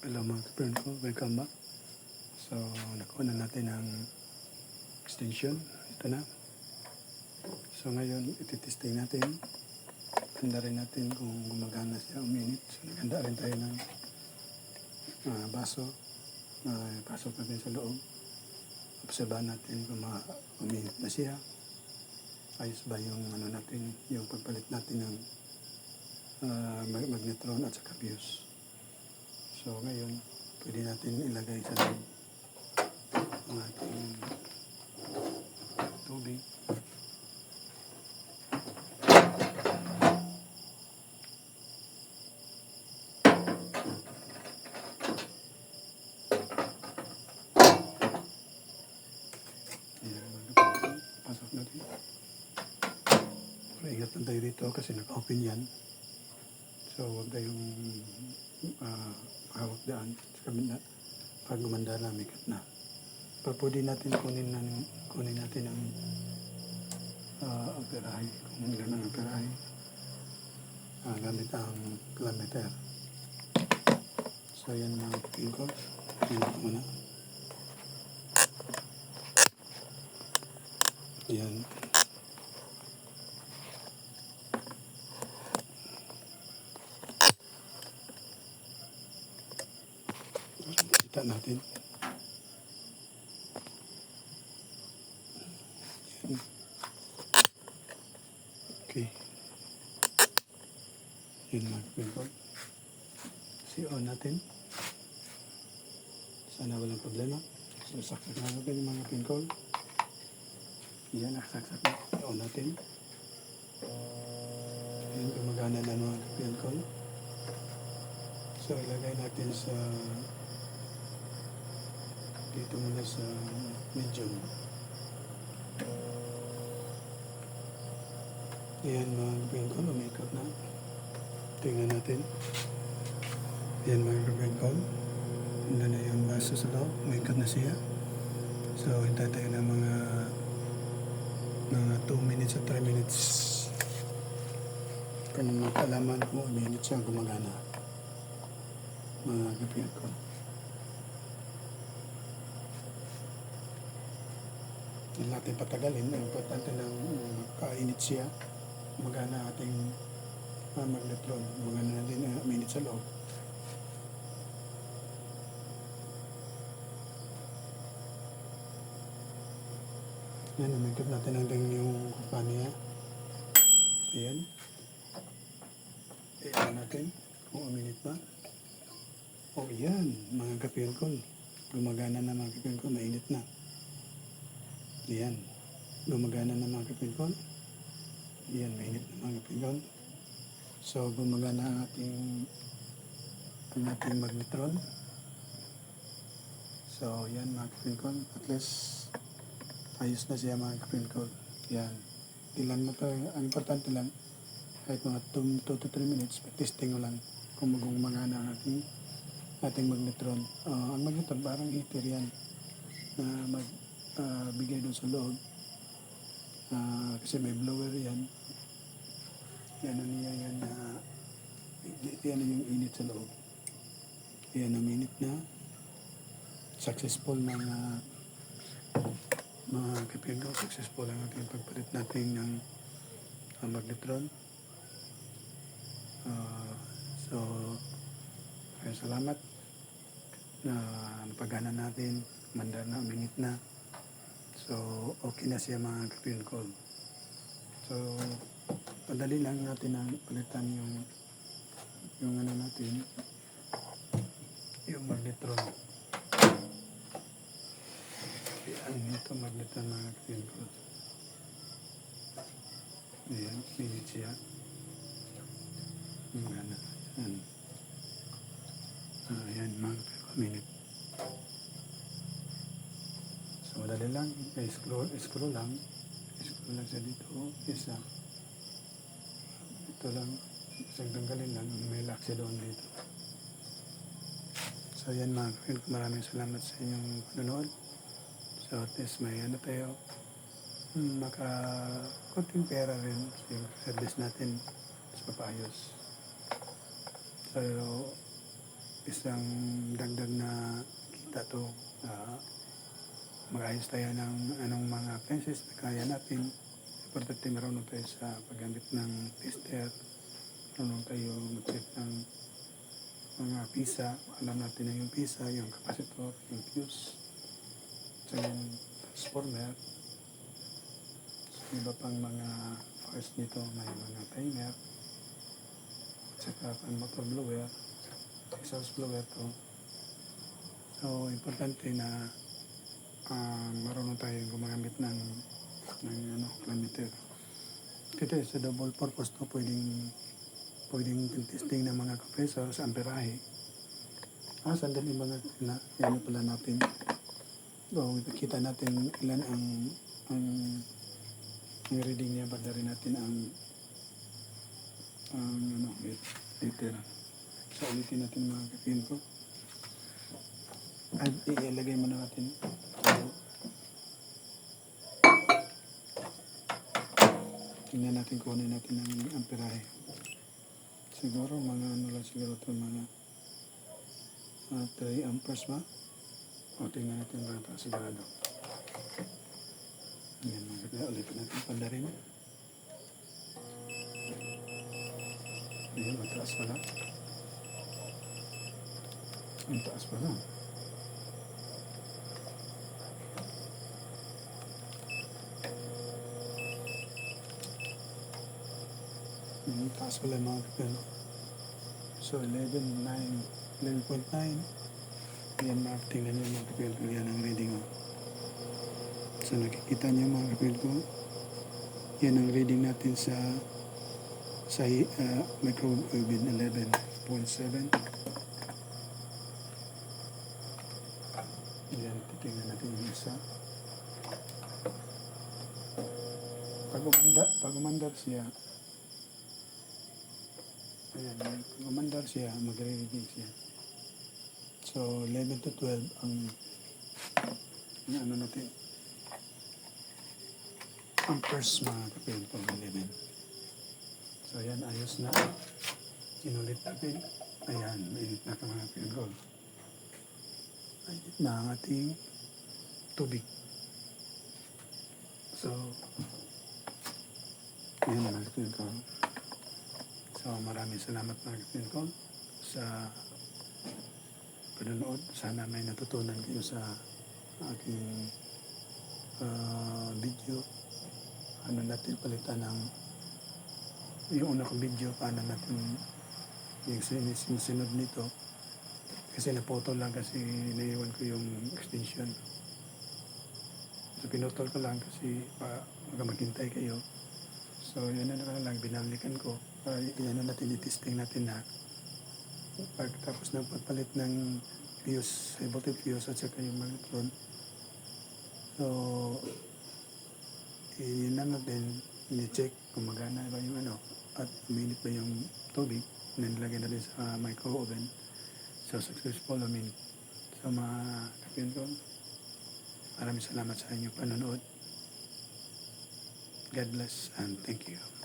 Hello mga kapatid ko, welcome back. So, nakuha na natin ang extension. Ito na. So, ngayon, ititesting natin. Ganda rin natin kung gumagana siya uminit. So, naganda rin tayo ng ah, baso. Uh, pasok natin sa loob. Obserbahan natin kung ma- uminit na siya. Ayos ba yung ano natin, yung pagpalit natin ng ah, mag- magnetron at saka fuse. So ngayon, pwede natin ilagay sa loob ang ating tubig. Pasok natin. Pero ingat lang tayo dito kasi naka-open yan. So, huwag tayong uh, hawak daan sa kabila. Pag gumanda na, mikat na. Pwede natin kunin, ng, kunin natin ang uh, amperahe. Kung ilan ang amperahe. Uh, gamit ang kilometer. So, yan mga pin ko. Yan ko muna. Yan. Kita natin. Okay. Yun kapingkol. Si-on natin. Sana walang problema. So, saksak na natin yung mga kapingkol. Yan, nakasaksak na. I-on natin. Yan, gumagana na mga kapingkol. So, ilagay natin sa dito muna sa medium. Ayan mga kapingkol, umikot na. Tingnan natin. Ayan mga kapingkol. Hindi na yung baso sa loob. Umikot na siya. So, hintay tayo ng mga mga 2 minutes at 3 minutes. Kung magkalaman kung uminit siya gumagana. Mga kapingkol. Hindi natin patagalin. Importante lang uh, kainit siya. Magana ating uh, magnetron. Magana na din uh, minute sa loob. Yan, namigkot natin ang ding yung kumpanya. Ayan. Ayan natin kung uminit ba. O yan, mga kapilkol. Gumagana na mga kapilkol, mainit na. Yan. Gumagana na mga kapilkol. Yan, mainit na mga kapilkol. So, gumagana ang ating ang ating magnetron. So, yan mga kapilkol. At least, ayos na siya mga kapilkol. Yan. Ilan mo to, ang importante lang, kahit mga 2 to 3 minutes, testing mo lang kung magumagana ang ating ating magnetron. Ah, ang magnetron parang heater yan na mag ah, bigay doon sa loob. Ah, kasi may blower yan. Yan ano niya yan na yan yung init sa loob. Yan ang init na successful na uh, mga kapingo, successful ang ating pagpalit natin ng uh, magnetron. Ah, so, kaya salamat na napagana natin, manda na, minute na. So, okay na siya mga kapin ko. So, padali lang natin ang palitan yung yung ano natin, yung magnetron. Yan, ito magnetron mga kapin ko. Ayan, minute siya. Ano, yan. Ah, yan, mga per minute. So, madali lang. I-scroll, scroll lang. I-scroll lang siya dito. Isa. Ito lang. Isang tanggalin lang. May lock doon dito. So, yan mga kapatid. Maraming salamat sa inyong panonood. So, at least may ano tayo. hmm, Maka konting pera rin sa yung service natin sa papayos. So, isang dagdag na kita to. Uh, mag-ayos tayo ng anong mga appliances na kaya natin. Importante marunong tayo sa paggamit ng tester. Marunong tayo mag-check ng mga pisa. Alam natin na yung pisa, yung capacitor, yung fuse, sa yung transformer. So, iba pang mga parts nito, may mga timer, saka pang motor blower, exhaust blower to. So, importante na ah, marunong tayo gumagamit ng, ng ano, kilometer. Dito sa double purpose to, pwedeng pwedeng testing ng mga compressor sa amperahe. Ah, sandali mga na, ano pala natin. So, kita natin ilan ang ang ang reading niya, banda rin natin ang ang ano, later. So, ulitin natin mga kapin ko. Ay, iilagay muna natin. Tingnan natin kung ano natin ang amperahe. Siguro mga ano lang siguro ito mga uh, 3 amperes ba? O tingnan natin ba para sigurado. Yan mga. Ulitin natin pala rin. Ayan, mataas pala. Ang taas pala. Ang pala mga kapatid. So, 11.9. 11.9. Yan mga tingnan niyo mga kapatid. Yan ang reading ko. So nakikita niyo mga kapatid ko, yan ang reading natin sa sa uh, microwave oven 11.7. Yan, titingnan natin yung isa. Pag umandar, pag umandar siya, ayan, umandar siya, magre-reading siya. So, 11 to 12 ang ang ano natin, ang first mga kapatid ko, 11. So, ayan, ayos na. Inulit natin. Ayan, mainit na ito mga kapatid ko. Mainit na ang ating tubig. So, ayan mga ko. So, maraming salamat kapatid ko sa panonood. Sana may natutunan kayo sa aking ah, video. Ano natin palitan ng yung una kong video paano natin yung sin- sinusunod nito. Kasi napoto lang kasi naiwan ko yung extension. So pinutol ko lang kasi pa maghintay kayo so yun na lang binalikan ko para yan na natin i-testing natin na pagkatapos ng pagpalit ng fuse, voltage fuse at saka yung magnetrон so yun na natin, i-check kung magana ba yung ano, at uminit ba yung tubig na nilagay natin sa micro oven. So, successful, I mean, so mga kapin ko, maraming salamat sa inyong panonood. God bless and thank you.